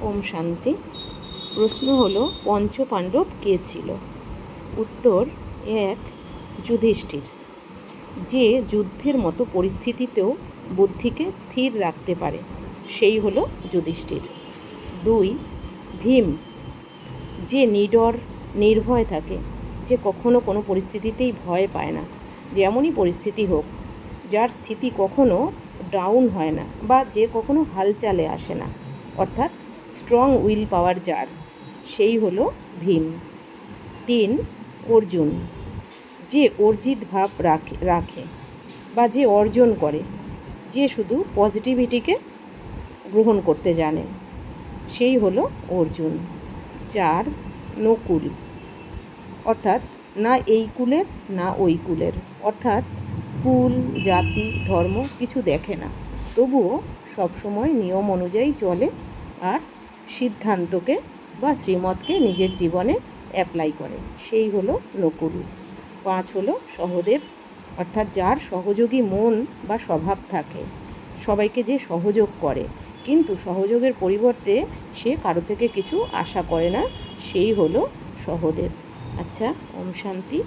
ওম শান্তি। প্রশ্ন হলো, পঞ্চপাণ্ডব কে ছিল? উত্তর, এক, যুধিষ্ঠির। যে যুদ্ধের মতো পরিস্থিতিতেও বুদ্ধিকে স্থির রাখতে পারে, সেই হলো যুধিষ্ঠির। দুই, ভীম। যে নিডর, নির্ভয় থাকে, যে কখনো কোনো পরিস্থিতিতেই ভয় পায় না যেমনই পরিস্থিতি হোক, যার স্থিতি কখনো ডাউন হয় না বা যে কখনো হালচালে আসে না। অর্থাৎ স্ট্রং উইল পাওয়ার যার সেই হলো ভীম। তিন, অর্জুন, যে অর্জিত ভাব রাখে রাখে বা যে অর্জন করে, যে শুধু পজিটিভিটিকে গ্রহণ করতে জানে, সেই হলো অর্জুন। চার, নকুল, অর্থাৎ না এই কুলের, না ওই কুলের, অর্থাৎ কুল, জাতি, ধর্ম কিছু দেখে না, তবুও সবসময় নিয়ম অনুযায়ী চলে আর সিদ্ধান্তকে বা শ্রীমতকে নিজের জীবনে অ্যাপ্লাই করে সেই হলো নকুল পাঁচ হলো সহদেব। অর্থাৎ যার সহযোগী মন বা স্বভাব থাকে, সবাইকে যে সহযোগ করে। কিন্তু সহযোগের পরিবর্তে সে কারও থেকে কিছু আশা করে না। সেই হলো সহদেব। আচ্ছা ওম শান্তি।